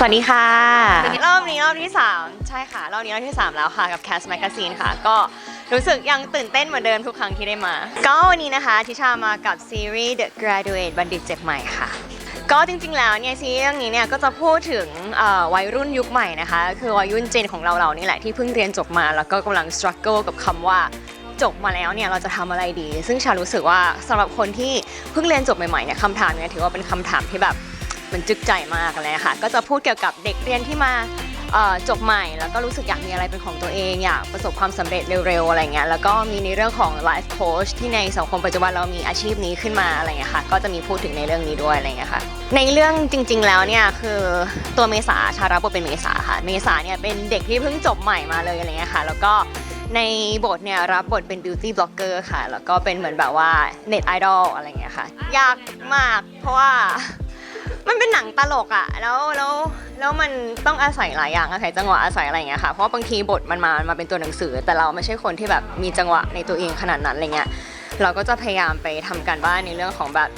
สวัสดีค่ะ รอบนี้รอบที่ 3 ใช่ค่ะ รอบนี้รอบที่ 3 แล้วค่ะกับ Cast Magazine ค่ะ ก็รู้สึกยังตื่นเต้นเหมือนเดิมทุกครั้งที่ได้มา ก็วันนี้นะคะทิชามากับซีรีส์ The Graduate บัณฑิตเจ็บใหม่ค่ะ ก็จริงๆแล้วเนี่ยซีรีส์เรื่องนี้เนี่ยก็จะพูดถึงวัยรุ่นยุคใหม่นะคะ คือวัยรุ่นเจนของเราเรานี่แหละที่เพิ่งเรียนจบมา แล้วก็กำลัง struggle กับคำว่าจบมาแล้วเนี่ยเราจะทำอะไรดี ซึ่งชารู้สึกว่าสำหรับคนที่เพิ่งเรียนจบใหม่ๆเนี่ยคำถามเนี่ยถือว่าเป็นคำถามที่แบบ มันจึกใจมากเลยค่ะ ก็จะพูดเกี่ยวกับเด็กเรียนที่มาจบใหม่แล้วก็รู้สึกอยากมีอะไรเป็นของตัวเอง อยากประสบความสำเร็จเร็วๆอะไรเงี้ยแล้วก็มีในเรื่องของ life coach ที่ในสังคมปัจจุบันเรามีอาชีพนี้ขึ้นมาอะไรเงี้ยค่ะก็จะมีพูดถึงในเรื่องนี้ด้วยอะไรเงี้ยค่ะในเรื่องจริง ๆ แล้วเนี่ยคือตัวเมษาชารับบทเป็นเมษาค่ะเมษาเนี่ยเป็นเด็กที่เพิ่งจบใหม่มาเลยอะไรเงี้ยค่ะ แล้วก็ในบทเนี่ยรับบทเป็น beauty blogger ค่ะ แล้วก็เป็นเหมือนแบบว่า net idol อะไรเงี้ยค่ะ ยากมากเพราะว่า มันเป็นหนังตลกอะแล้วแล้วแล้วมันต้องอาศัยหลายอย่างอาศัยจังหวะอาศัยอะไรอย่างเงี้ยค่ะ เพราะว่าบางทีบทมันมามาเป็นตัวหนังสือ แต่เราไม่ใช่คนที่แบบมีจังหวะในตัวเองขนาดนั้นอะไรเงี้ย เราก็จะพยายามไปทำการบ้านในเรื่องของแบบ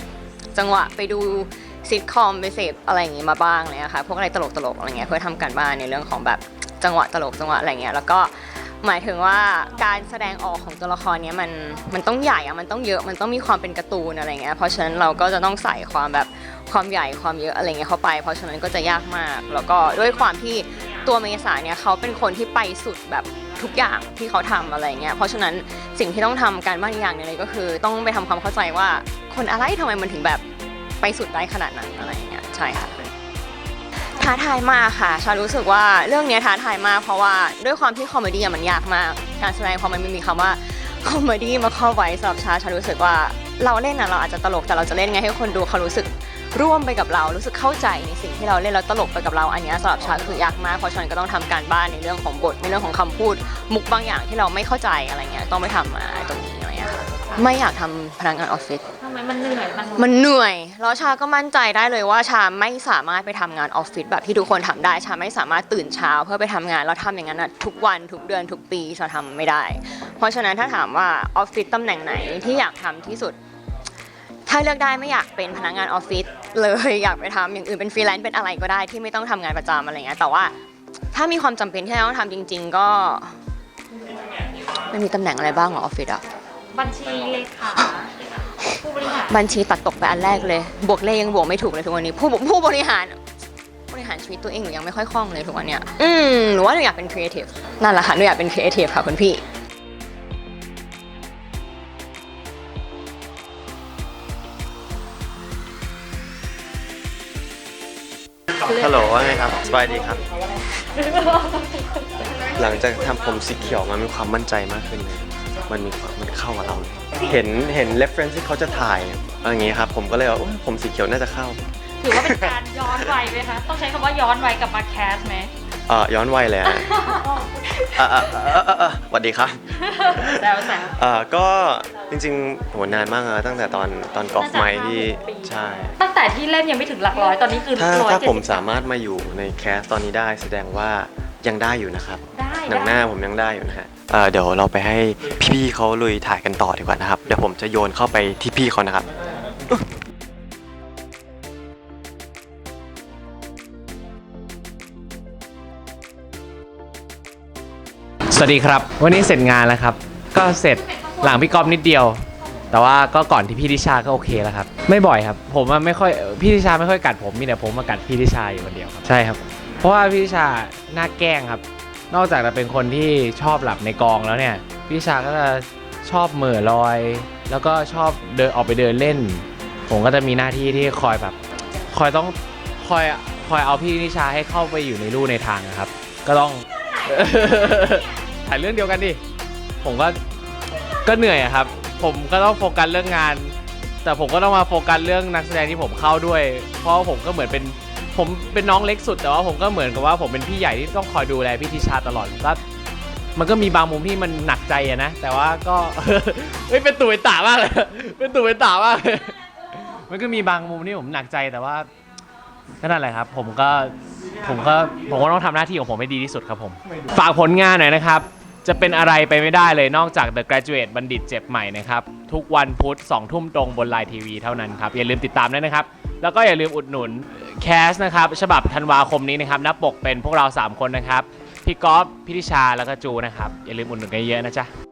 จังหวะไปดูซิทคอมไปเสพอะไรอย่างงี้มาบ้างเลยนะคะพวกอะไรตลกตลกๆอะไรเงี้ยเพื่อทำการบ้านในเรื่องของแบบจังหวะตลกจังหวะอะไรเงี้ยแล้วก็หมายถึงว่าการแสดงออกของตัวละครเนี้ยมันมันต้องใหญ่อะมันต้องเยอะมันต้องมีความเป็นการ์ตูนอะไรเงี้ยเพราะฉะนั้นเราก็จะต้องใส่ความแบบ ความใหญ่ความเยอะอะไรเงี้ยเข้าไป เพราะฉะนั้นก็จะยากมาก แล้วก็ด้วยความที่ตัวเมษาเนี่ยเขาเป็นคนที่ไปสุดแบบทุกอย่างที่เขาทำอะไรเงี้ย เพราะฉะนั้นสิ่งที่ต้องทำการบ้านอย่างนึงเลยก็คือ ต้องไปทำความเข้าใจว่าคนอะไรทำไมมันถึงแบบไปสุดได้ขนาดนั้นอะไรเงี้ยใช่ค่ะท้าทายมากค่ะชารู้สึกว่าเรื่องเนี้ยท้าทายมากเพราะว่าด้วยความที่คอมเมดี้มันยากมาก การแสดงพอมันไม่มีคำว่าคอมเมดี้มาเข้าไว้สำหรับชาชารู้สึกว่าเราเล่นอะเราอาจจะตลกแต่เราจะเล่นไงให้คนดูเขารู้สึก ร่วมไปกับเรารู้สึกเข้าใจในสิ่งที่เราเล่นแล้วตลกไปกับเราอันเนี้ยสำหรับชาคือยากมากเพราะฉะนันก็ต้องทำการบ้านในเรื่องของบทในเรื่องของคำพูด มุกบางอย่างที่เราไม่เข้าใจอะไรเงี้ยต้องไปทำมาตรงนี้อะไรเงี้ยค่ะไม่อยากทำพนักงานออฟฟิศทำไมมันเหนื่อยมันมันเหนื่อยแล้วชาก็มั่นใจได้เลยว่าชาไม่สามารถไปทำงานออฟฟิศแบบที่ทุกคนทำได้ชาไม่สามารถตื่นเช้าเพื่อไปทำงานแล้วทำอย่างนั้นนะทุกวันทุกเดือนทุกปีชาทำไม่ได้ เพราะฉะนั้นถ้าถามว่าออฟฟิศตำแหน่งไหนที่อยากทำที่สุด ถ้าเลือกได้ไม่อยากเป็นพนักงานออฟฟิศเลยอยากไปทำอย่างอื่นเป็นฟรีแลนซ์เป็นอะไรก็ได้ที่ไม่ต้องทำงานประจำอะไรเงี้ยแต่ว่าถ้ามีความจำเป็นที่จะต้องทำจริง ๆ ก็มันมีตำแหน่งอะไรบ้างเหรอออฟฟิศอะบัญชีเลขาผู้บริหารบัญชีตัดตกไปอันแรกเลย บวกเลขยังบวกไม่ถูกเลยทุกวันนี้ ผู้ผู้บริหารบริหารชีวิตตัวเองหนูยังไม่ค่อยคล่องเลยทุกวันเนี้ยอืมหนูว่าหนูอยากเป็นครีเอทีฟนั่นแหละค่ะหนูอยากเป็นครีเอทีฟค่ะคุณพี่ ฮัลโหลว่าไงครับสบายดีครับ หลังจากทำผมสีเขียวมันมีความมั่นใจมากขึ้นเลยมันมีความมันเข้ากับเราเลยเห็นเห็น reference ที่เขาจะถ่ายอะไรอย่างงี้ครับ ผมก็เลยว่าโอ้ยผมสีเขียวน่าจะเข้าถือว่าเป็นการย้อนวัยไหมคะ ต้องใช้คำว่าย้อนวัยกับมาแคสไหมเอ่อย้อนวัยเลยอะอะอะอะอะอะอะสวัสดีครับ แซวแซว เอ่อก็ จริงๆโหนานมากแล้วตั้งแต่ตอนตอนกอกไม้ที่ใช่ ตั้งแต่ที่เล่นยังไม่ถึงหลักร้อยตอนนี้คือถ้าร้อยถ้าเจ็ดผมสิบสามารถมาอยู่ในแคสตอนนี้ได้แสดงว่ายังได้อยู่นะครับได้หนังหน้าได้ผมยังได้อยู่นะฮะเอ่อเดี๋ยวเราไปให้พี่ๆเขาลุยถ่ายกันต่อดีกว่านะครับ เดี๋ยวผมจะโยนเข้าไปที่พี่เขานะครับ สวัสดีครับ วันนี้เสร็จงานแล้วครับ ก็เสร็จ หลังพี่กอฟนิดเดียว แต่ว่าก็ก่อนที่พี่ทิชาก็โอเคแล้วครับ ไม่บ่อยครับ ผมอะไม่ค่อยพี่ทิชาไม่ค่อยกัดผมมีแต่ผมมากัดพี่ทิชาอยู่คนเดียวครับใช่ครับ เพราะว่าพี่ทิชาหน้าแกล้งครับ นอกจากจะเป็นคนที่ชอบหลับในกองแล้วเนี่ย พี่ทิชาก็จะชอบเหม่อลอย แล้วก็ชอบเดินออกไปเดินเล่น ผมก็จะมีหน้าที่ที่คอยแบบ คอยต้องคอยคอยเอาพี่นิชาให้เข้าไปอยู่ในลู่ในทางนะครับ ก็ต้อง ถ่ายเรื่องเดียวกันดิ ผมก็ ก็เหนื่อยอะครับ ผมก็ต้องโฟกัสเรื่องงาน แต่ผมก็ต้องมาโฟกัสเรื่องนักแสดงที่ผมเข้าด้วย เพราะว่าผมก็เหมือนเป็นผมเป็นน้องเล็กสุดแต่ว่าผมก็เหมือนกับว่าผมเป็นพี่ใหญ่ที่ต้องคอยดูแลพี่ทิชาตลอดก็มันก็มีบางมุมที่มันหนักใจอะนะแต่ว่าก็ เฮ้ยเป็นตู่เป็นตามากเลย เป็นตู่เป็นตามากเลยมันก็มีบางมุมที่ผมหนักใจแต่ว่าก็นั่นแหละครับ ผมก็ผมก็ผมก็ต้องทำหน้าที่ของผมให้ดีที่สุดครับผม ฝากผลงานหน่อยนะครับ จะเป็นอะไรไปไม่ได้เลยนอกจาก The Graduate บัณฑิตเจ็บใหม่นะครับ ทุกวันพุธ2ทุ่มตรงบนไลน์ทีวีเท่านั้นครับ อย่าลืมติดตามด้วยนะครับ แล้วก็อย่าลืมอุดหนุนแคสนะครับ ฉบับธันวาคมนี้นะครับหน้าปกเป็นพวกเรา 3 คนนะครับ พี่ก๊อฟพี่ทิชาแล้วก็จูนะครับ อย่าลืมอุดหนุนกันเยอะนะจ๊ะ